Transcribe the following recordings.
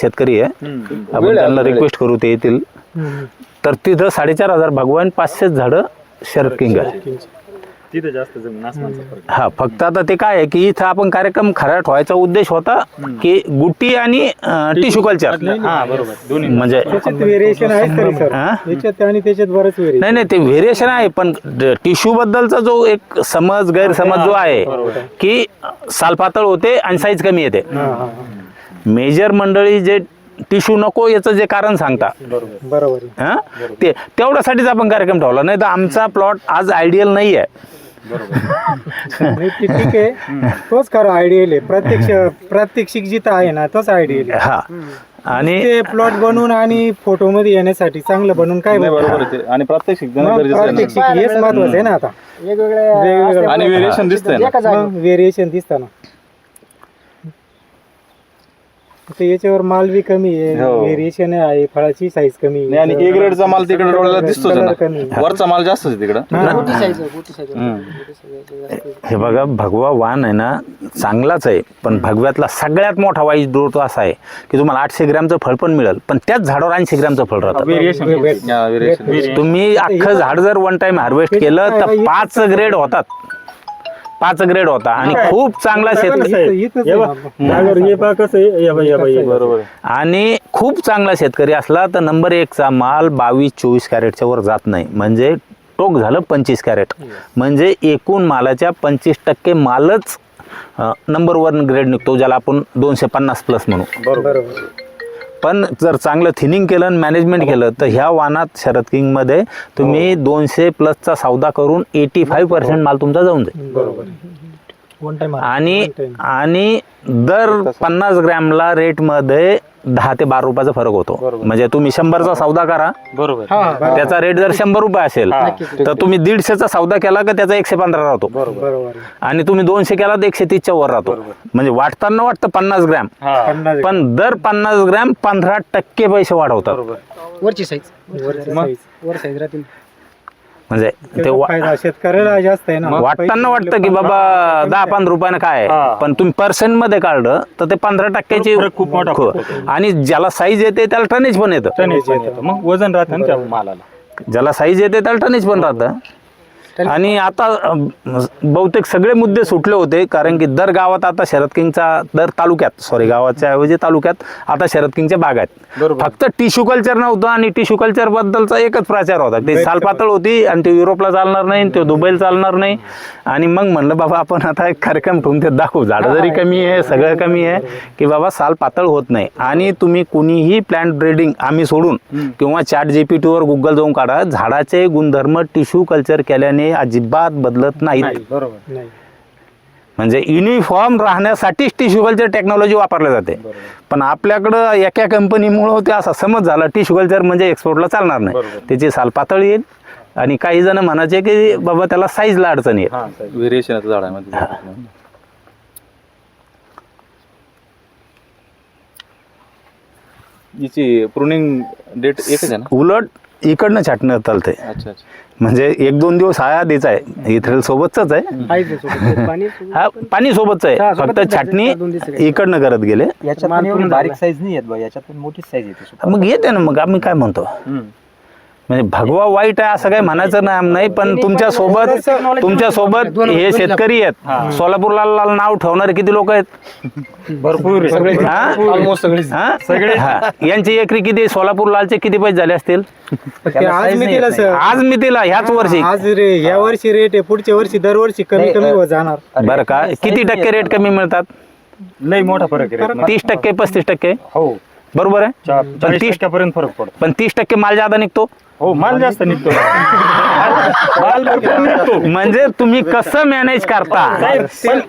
शेतकरी आहे. आपण त्यांना रिक्वेस्ट करू ते येतील. तर तिथं साडेचार हजार भगवान पाचशे झाडं शरद किंग आहे तिथे जास्त हा फक्त आता ते काय आहे की इथं आपण कार्यक्रम खरा ठेवायचा उद्देश होता की गुट्टी आणि टिश्यू. कल्चर. हा बरोबर. दोन्ही. म्हणजे हा? नाही नाही ते व्हेरिएशन आहे पण टिश्यू बद्दलचा जो एक समज गैरसमज जो आहे की साल पातळ होते आणि साईज कमी येते. मेजर मंडळी जे टिश्यू नको याचं जे कारण सांगता. बरोबर. हा? ते तेवढ्यासाठीच आपण कार्यक्रम ठेवला. नाही तर आमचा प्लॉट आज आयडियल नाही आहे नाही, ते ठीक आहे. तोच खरा आयडियल आहे. प्रत्यक्ष प्रात्यक्षिक जिथं आहे ना तोच आयडियल आहे. हा. आणि ते प्लॉट बनवून आणि फोटो मध्ये येण्यासाठी चांगलं बनवून काय नाही, बनवणार? बरोबर आहे ते. आणि प्रात्यक्षिक देणं मग गरजेचं आहे ना. प्रात्यक्षिक हेच महत्वाचं आहे ना आता. वेगवेगळ्या आणि व्हेरिएशन दिसतंय ना. व्हेरिएशन दिसतं याच्यावर माल बी कमी आहे. हो. व्हेरिएशन आहे फळाची साईज कमी नाही आणि ए ग्रेडचा माल तिकडे दिसतोच ना. कमी वरचा माल जास्तच आहे तिकडं. हे. बघा भगवा वाण आहे ना चांगलाच आहे पण भगव्यातला सगळ्यात मोठा वाईट दोष असा आहे की तुम्हाला आठशे ग्रॅमचं फळ पण मिळेल पण त्याच झाडावर ऐंशी ग्रॅमचं फळ राहतं. हा, variation. तुम्ही अख्खं झाड जर वन टाइम हार्वेस्ट केलं तर पाच ग्रेड होतात. पाच ग्रेड होता आणि खूप चांगला शेतकरी. बरोबर. आणि खूप चांगला शेतकरी असला तर नंबर एकचा माल बावीस चोवीस कॅरेटच्या वर जात नाही. म्हणजे टोक झालं पंचवीस कॅरेट. म्हणजे एकूण मालाच्या पंचवीस टक्के मालच नंबर वन ग्रेड निघतो ज्याला आपण दोनशे पन्नास प्लस म्हणू. बरोबर. पण जर चांगलं थिनिंग केलं आणि मॅनेजमेंट केलं तर ह्या वानात शरद किंगमध्ये तुम्ही दोनशे प्लसचा सौदा करून एटी फाईव्ह पर्सेंट माल तुमचा जाऊन जाईल. बरोबर. आणि आणि दर पन्नास ग्रॅमला रेटमध्ये दहा ते बारा रुपयाचा फरक होतो. म्हणजे तुम्ही शंभरचा सौदा करा. बरोबर. त्याचा रेट जर शंभर रुपये असेल तर तुम्ही दीडशेचा सौदा केला का त्याचा एकशे पंधरा राहतो. आणि तुम्ही दोनशे केला तर एकशे तीसच्या वर राहतो. म्हणजे वाटताना वाटतं पन्नास ग्रॅम. पण दर पन्नास ग्रॅम पंधरा टक्के पैसे वाढवतात. वरची साईज. वर साईज राहतील. म्हणजे ते त्याचा वा- फायदा शेतकऱ्याला जास्त आहे ना. वाटताना वाटतं की बाबा दहा पंधरा रुपयानं काय आहे. पण तुम्ही पर्सेंटमध्ये काढलं तर ते पंधरा टक्क्याची खूप मोठा खो- आणि ज्याला साईज येते त्याला टनेज पण येतं. टनेज पण येतं. मग वजन राहतं ना त्या मालाला. ज्याला साईज येते त्याला टनेज पण राहतं. आणि आता अं, बहुतेक सगळे मुद्दे सुटले होते कारण की दर गावात आता शरद किंगचा दर तालुक्यात सॉरी गावाच्या ऐवजी तालुक्यात आता शरद किंगच्या बाग आहेत. बरोबर. फक्त टिश्यू कल्चर नव्हतं आणि टिश्यू कल्चर बद्दलचा एकच प्रचार होता. ते साल पातळ होती आणि ते युरोपला चालणार नाही आणि ते दुबईला चालणार नाही. आणि मग म्हणलं बाबा आपण आता एक कार्यक्रम ठेवून ते दाखवू. झाडं जरी कमी आहे सगळं कमी आहे की बाबा साल पातळ होत नाही. आणि तुम्ही कुणीही प्लांट ब्रेडिंग आम्ही सोडून किंवा चॅट जीपीटीवर गुगल जाऊन काढा. झाडाचे गुणधर्म टिश्यू कल्चर केल्याने अजिबात बदलत नाहीत. बरोबर. नाही. म्हणजे युनिफॉर्म राहण्यासाठीच टिश्यू कल्चर टेक्नॉलॉजी वापरली जाते. पण आपल्याकडं एका कंपनीमुळं ते असा समज झाला टिश्यू कल्चर म्हणजे एक्सपोर्टला चालणार नाही. त्याची साल पातळ येईल आणि काही जण म्हणायचे की बाबा त्याला साईजला अडचण येईल. हा व्हेरिएशन झाडामध्ये. हिची प्रुनिंग डेट एकच आहे ना? उलट इकडनं छाटणं चालतंय. अच्छा अच्छा. म्हणजे एक दोन दिवस हा आधीच आहे. इथेल सोबतच आहे. सोबत. पाणी हा पाणी सोबतच आहे. हा, सोबतच फक्त. छाटणी दोन दिवस इकडनं करत गेले. याच्यात पण एवढी बारीक साईज नाही येत बा याच्यात पण मोठी साईज येते. मग येते ना मग आम्ही काय म्हणतो? हम्म. म्हणजे भगवा वाईट आहे असं काही म्हणायचं ना नाही पण तुमच्यासोबत तुमच्यासोबत हे शेतकरी आहेत. सोलापूर लाल लाल नाव ठेवणारे किती लोक आहेत? भरपूर. हा? हा? हा. यांची एकरी किती सोलापूर लालचे किती पैसे झाले असतील? आज मी दिला सर. आज मी तिला ह्याच वर्षी. आज रे या वर्षी रेट आहे. पुढच्या वर्षी दरवर्षी कमी कमी जाणार. बरं का? किती टक्के रेट कमी मिळतात? लई मोठा फरक आहे. तीस टक्के पस्तीस टक्के? हो. बरोबर आहे? पण तीस टक्क्यापर्यंत फरक पडतो. पण तीस टक्के माल जादा निघतो? हो माल जास्त निघतो. माल भरपूर निघतो. म्हणजे तुम्ही कसं मॅनेज करता? पण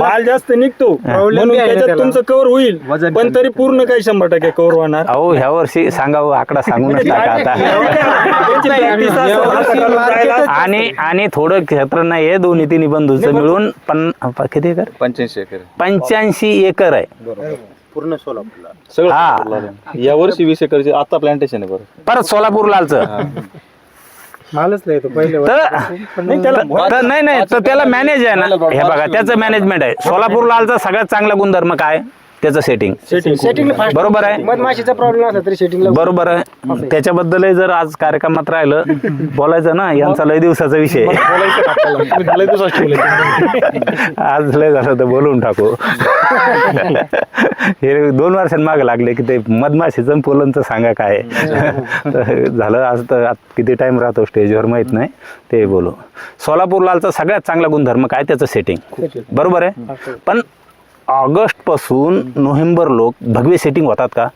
माल जास्त निघतो. म्हणून बी आहे ना त्याच्यात त्याला. तुमचं कव्हर होईल. वजन पण तरी पूर्ण काही शंभर टक्के कव्हर होणार. अहो ह्या वर्षी सांगावं आकडा सांगूनच टाका आता. त्यांची practice असं असं करून जायला? आणि आणि थोडं क्षेत्र नाही आहे दोन्ही तिन्ही बंधूचं मिळून पण किती एकर? पंच्याऐंशी एकर. पंच्याऐंशी एकर आहे. सगळं हा. या वर्षी वीस एकरचे आता प्लांटेशन आहे बरं. परत सोलापूर लालचं. मालच नाही तो पहिले तर तर नाही नाही तर त्याला मॅनेज आहे ना. हे बघा त्याचं मॅनेजमेंट आहे. सोलापूर लालचा सगळ्यात चांगला गुणधर्म काय? त्याचं सेटिंग सेटिंग बरोबर आहे. मधमाशीचा प्रॉब्लेम असला तरी सेटिंगला बरोबर आहे. त्याच्याबद्दलही जर आज कार्यक्रमात राहिलं बोलायचं ना यांचा लय दिवसाचा विषय आज लय झालं तर बोलून टाकू. हे दोन वर्षांमागे लागले की ते मधमाशीचं पोलनचं सांगा काय झालं आज तर आत किती टाइम राहतो स्टेजवर माहीत नाही. ते बोलू. सोलापूर लालचा सगळ्यात चांगला गुणधर्म काय त्याचं सेटिंग बरोबर आहे? पण ऑगस्टपासून नोव्हेंबर लोक भगवे सेटिंग होतात का?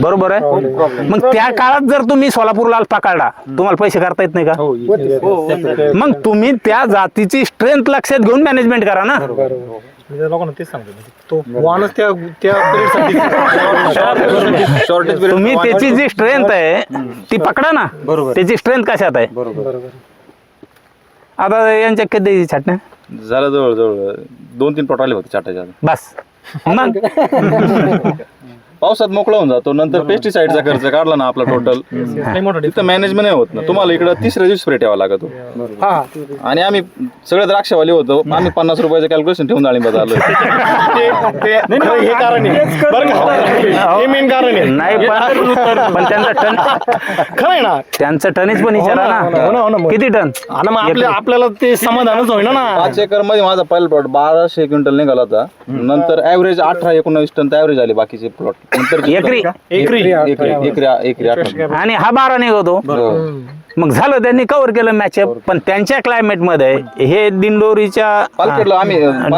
बरोबर आहे? मग त्या काळात जर तुम्ही सोलापूर लाल पकडला तुम्हाला पैसे करता येत नाही का? मग तुम्ही त्या जातीची स्ट्रेंथ लक्षात घेऊन मॅनेजमेंट करा ना. लोकांना तेच सांगतो. तो वाहनच त्या त्या शॉर्टेज तुम्ही त्याची जी स्ट्रेंथ आहे ती पकडा ना. त्याची स्ट्रेंथ कशात आहे? आता यांच्या कधी छाटण्या झालं जवळ जवळ दोन तीन प्लॉट आले होते चाटाच्या बस. मग? पावसात मोकळा होऊन जातो. नंतर पेस्टिसाइडचा खर्च काढला ना आपला टोटल तिथं मॅनेजमेंट नाही होत ना. तुम्हाला इकडं तिसऱ्या दिवशी स्प्रे ठेवा लागतो. आणि आम्ही सगळे द्राक्षवाले होतो. आम्ही पन्नास रुपयाचं कॅल्क्युलेशन ठेवून डाळिंबात आलो हे कारण आहे. बरं का? हे मेन कारण आहे. नाही पण त्यांचा टन खरं आहे ना? त्यांचं टनेज पण विचारा हो ना, हो ना, हो ना. किती टन? आणि मग आपल्या आपल्याला ते समाधानच होईना ना. पाच एकरमध्ये माझा पहिला प्लॉट बाराशे क्विंटल निघाला होता. नंतर ऍव्हरेज अठरा एकोणावीस टन ऍव्हरेज आले बाकीचे प्लॉट एकरी. एकरी. एकरी एकरी एकरी अठरा आणि हा बारा निघतो. हो. मग झालं त्यांनी कव्हर केलं मॅचअप पण त्यांच्या क्लायमेटमध्ये हे दिंडोरीच्या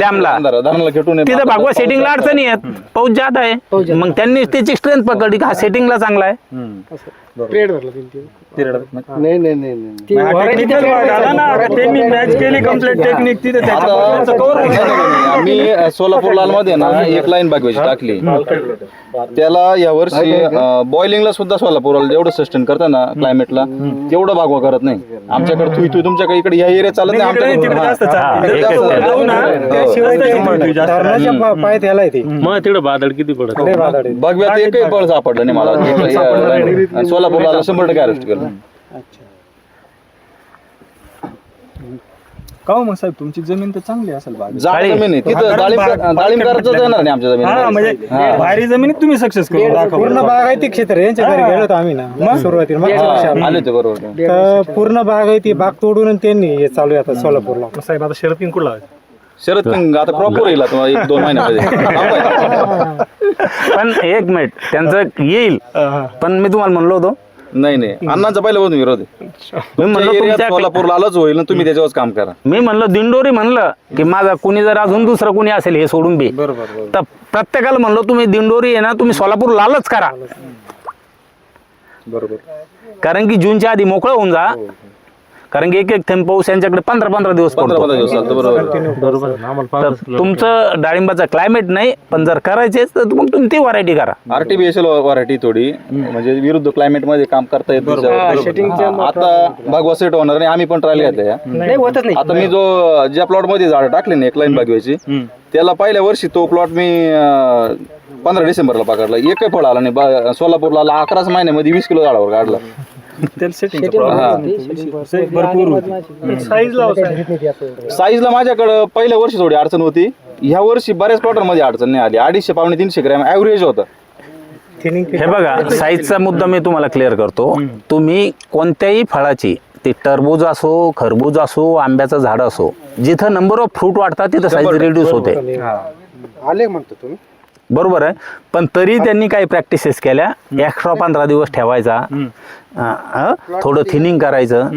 डॅमला. तिथं भागवा सेटिंगला अडचणी आहेत. पाऊस जात आहे. मग त्यांनी त्याची स्ट्रेंथ पकडली का हा सेटिंगला चांगला आहे. नाही नाही नाही त्यांनी मॅच केली कंप्लीट टेक्निक तिथे मी सोलापूर लाल मध्ये ना एक लाईन बागवायची टाकली. त्याला या वर्षी बॉइलिंगला सुद्धा सोलापूरला जेवढं सस्टेन करता ना क्लायमेटला तेवढं भागवा करत नाही. आमच्याकडे तुई तुई तुमच्याकडे इकडे या एरिया चालत नाही आमच्याकडे हा. बादळ किती पडत. बघव्यात एकही बळ सापडलं नाही मला. आणि सोलापूरला शंभर टक्के अरेस्ट केलं. का हो मग साहेब? तुमची जमीन तर चांगली असेल बाग जाड काळी. जमीन. आहे तिथं डाळिंब डाळिंब करायचं जाणार नाही आमच्या जमीन भारी जमिनीत तुम्ही सक्सेस करून दाखवा पूर्ण बागायती क्षेत्र आहे. यांच्या घरी गेलो होतो आम्ही ना सुरुवातीला. मागच्या वर्षी आलो. आले ते बरोबर. तर पूर्ण बागायती बाग तोडून आणि त्यांनी हे चालू आहे आता सोलापूरला. साहेब आता शरद किंग कुठला शरद किंग आता प्रॉपर येईल आता एक दोन महिन्यामध्ये. पण एक मिनिट त्यांचं येईल. पण मी तुम्हाला म्हणलो होतो नाही नाही. अण्णांचा पहिला विरोध आहे. मी म्हणलो तुमच्या एरियात तुमच्या सोलापूरला आलंच होईल ना तुम्ही त्याच्यावर काम करा. मी म्हणलं दिंडोरी म्हणलं की माझा कुणी जर अजून दुसरं कुणी असेल हे सोडून बी. तर प्रत्येकाला म्हणलं तुम्ही दिंडोरी आहे ना तुम्ही सोलापूर लालच करा. कारण की जूनच्या आधी मोकळं होऊन जा. कारण की एक एक थेंब पाऊस यांच्याकडे पंधरा पंधरा दिवस पंधरा पडतो. पंधरा दिवस चालतं बरोबर. तर तुमचं डाळिंबाचं क्लायमेट नाही पण जर करायचेच तर मग तुम्ही ती व्हरायटी करा. आरटीबीएसएल व्हरायटी थोडी. म्हणजे विरुद्ध क्लायमेटमध्ये काम करता येत. आता भागवा सेट होणार नाही आम्ही पण ट्रायल घेतल्या नाही होतच नाही. आता मी जो ज्या प्लॉटमध्ये झाड टाकले ना एक लाईन बागवायची त्याला पहिल्या वर्षी तो प्लॉट मी पंधरा डिसेंबरला पकडला. एकही फळ आला नाही. बा- सोलापूरला आला अकराच महिन्यामध्ये वीस किलो झाडावर काढला. त्याला साईजला माझ्याकडं पहिल्या वर्षी थोडी अडचण होती. ह्या वर्षी बऱ्याच प्लॉटरमध्ये अडचण नाही आली. अडीचशे पावणे तीनशे ग्रॅम ऍव्हरेज होता. हे बघा साईजचा मुद्दा मी तुम्हाला क्लिअर करतो. तुम्ही कोणत्याही फळाची ते टरबूज असो खरबूज असो आंब्याचं झाड असो जिथं नंबर ऑफ फ्रूट वाढतात तिथं साईज रिड्यूस होते. आले म्हणतो तुम्ही? बरोबर आहे. पण तरी त्यांनी काही प्रॅक्टिसेस केल्या. एक्स्ट्रा पंधरा दिवस ठेवायचा. अं, थोडं थिनिंग करायचं.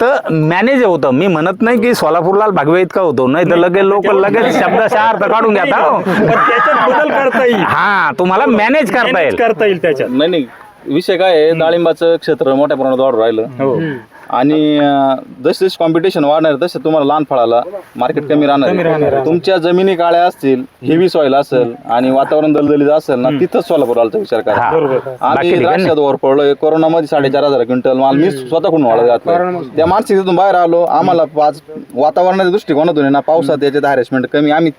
तर मॅनेज होतं. मी म्हणत नाही की सोलापूरला भागवे इतका होतो. नाही तर लगेच लोक लगेच शब्दशः अर्थ काढून घेता हो. त्याच्यात बदल करता येईल. हा तुम्हाला मॅनेज करता येईल. करता येईल त्याच्यात. नाही नाही. विषय काय आहे? डाळिंबाचं क्षेत्र मोठ्या प्रमाणात वाढ राहिलं. आणि जशी जशी कॉम्पिटिशन वाढणार तसं तुम्हाला लहान फळाला मार्केट कमी राहणार आहे. तुमच्या जमिनी काळ्या असतील हेवी सॉइल असेल आणि वातावरण दलदलीत असेल ना तिथंच सोलापूर आलचा विचार हा. करा बाकी आम्ही ठिकाणी? द्राक्षात वर पडलोय कोरोनामध्ये साडेचार हजार क्विंटल माल मी स्वतःकडून वाढत घातला त्या मानसिकतेतून बाहेर आलो आम्हाला पाच वातावरणाच्या दृष्टिकोनातून आहे ना पावसात याच्यात हॅरेसमेंट कमी. आम्ही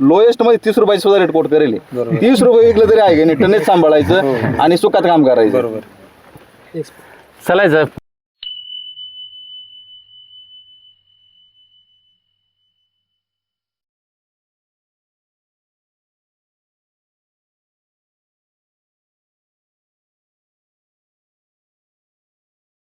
लोएस्टमध्ये तीस रुपयाची सुद्धा रेट कोट करेल. तीस रुपये विकलं तरी आहे की नाही टनेज सांभाळायचं आणि सुखात काम करायचं. चलायचं